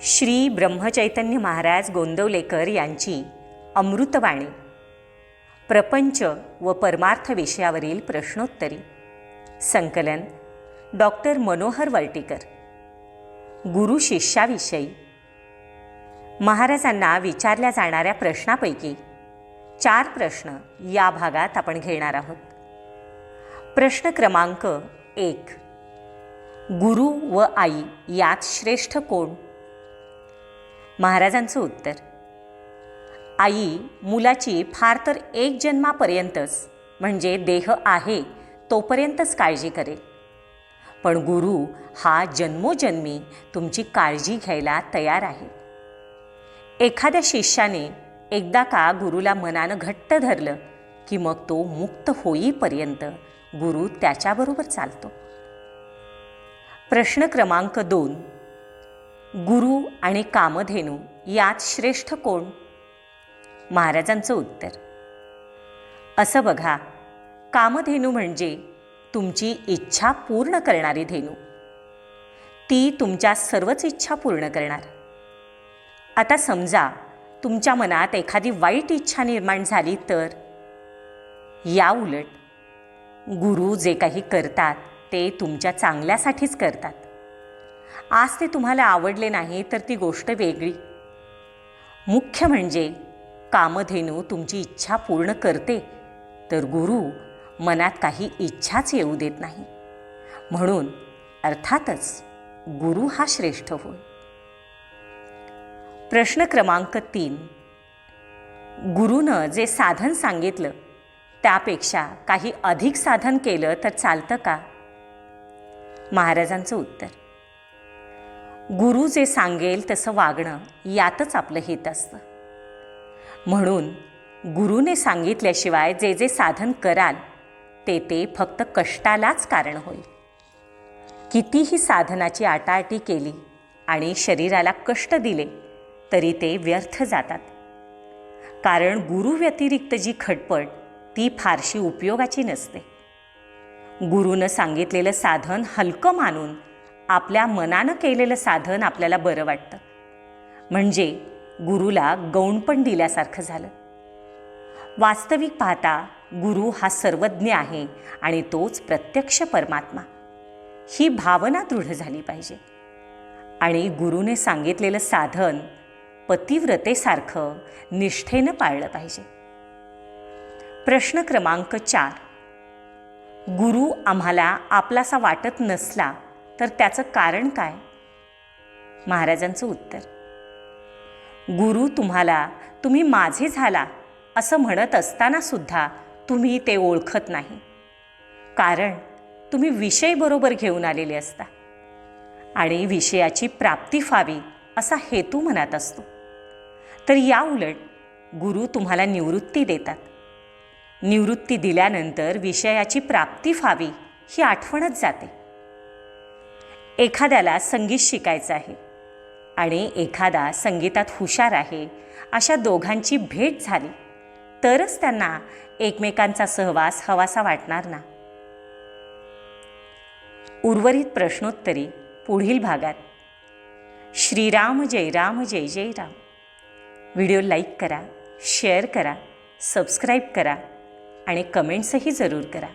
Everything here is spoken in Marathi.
श्री ब्रह्मचैतन्य महाराज गोंदवलेकर यांची अमृतवाणी. प्रपंच व परमार्थ विषयावरील प्रश्नोत्तरी. संकलन डॉक्टर मनोहर वर्टीकर गुरु शिष्याविषयी. महाराजांना विचारल्या जाणाऱ्या प्रश्नापैकी चार प्रश्न या भागात आपण घेणार आहोत. प्रश्न क्रमांक एक. गुरु व आई यात श्रेष्ठ कोण? महाराजांचं उत्तर. आई मुलाची फार तर एक जन्मापर्यंतच म्हणजे देह आहे तोपर्यंतच काळजी करेल. पण गुरु हा जन्मोजन्मी तुमची काळजी घ्यायला तयार आहे. एखाद्या शिष्याने एकदा का गुरुला मनानं घट्ट धरलं की मग तो मुक्त होईपर्यंत गुरु त्याच्याबरोबर चालतो. प्रश्न क्रमांक दोन. गुरु आणि कामधेनू यात श्रेष्ठ कोण? महाराजांचं उत्तर. असं बघा कामधेनू म्हणजे तुमची इच्छा पूर्ण करणारी धेनू. ती तुमच्या सर्वच इच्छा पूर्ण करणार. आता समजा तुमच्या मनात एखादी वाईट इच्छा निर्माण झाली तर? या उलट गुरु जे काही करतात ते तुमच्या चांगल्यासाठीच करतात. आज ते तुम्हाला आवडले नाही तर ती गोष्ट वेगळी. मुख्य म्हणजे कामधेनू तुमची इच्छा पूर्ण करते तर गुरु मनात काही इच्छाच येऊ देत नाही. म्हणून अर्थातच गुरु हा श्रेष्ठ होय. प्रश्न क्रमांक तीन. गुरुनं जे साधन सांगितलं त्यापेक्षा काही अधिक साधन केलं तर चालतं का? महाराजांचं उत्तर. गुरु जे सांगेल तसं वागणं यातच आपलं हित असतं. म्हणून गुरुने सांगितल्याशिवाय जे जे साधन कराल ते ते फक्त कष्टालाच कारण होईल. कितीही साधनाची आटाआटी केली आणि शरीराला कष्ट दिले तरी ते व्यर्थ जातात. कारण गुरु व्यतिरिक्त जी खटपट ती फारशी उपयोगाची नसते. गुरुनं सांगितलेलं साधन हलकं मानून आपल्या मनानं केलेलं साधन आपल्याला बरं वाटतं. म्हणजे गुरुला गौण पण दिल्यासारखं झालं. वास्तविक पाहता गुरु हा सर्वज्ञ आहे आणि तोच प्रत्यक्ष परमात्मा. ही भावना दृढ झाली पाहिजे. आणि गुरुने सांगितलेलं साधन पतिव्रतेसारखं निष्ठेनं पाळलं पाहिजे. प्रश्न क्रमांक चार. गुरु आम्हाला आपलासा वाटत नसला तर त्याचं कारण काय? महाराजांचं उत्तर. गुरु तुम्हाला तुम्ही माझे झाला असं म्हणत असताना सुद्धा तुम्ही ते ओळखत नाही. कारण तुम्ही विषय बरोबर घेऊन आलेले असता. आणि विषयाची प्राप्ती व्हावी असा हेतू मनात असतो. तर या उलट गुरु तुम्हाला निवृत्ती देतात. निवृत्ती दिल्यानंतर विषयाची प्राप्ती व्हावी ही आठवणच जाते. एखाद्याला संगीत शिकायचं आहे आणि एखादा संगीतात हुशार आहे अशा दोघांची भेट झाली तरच त्यांना एकमेकांचा सहवास हवासा वाटणार ना? उर्वरित प्रश्नोत्तरी पुढील भागात. श्रीराम जय राम जय जय राम. व्हिडिओ लाईक करा शेअर करा सबस्क्राईब करा आणि कमेंट्सही जरूर करा.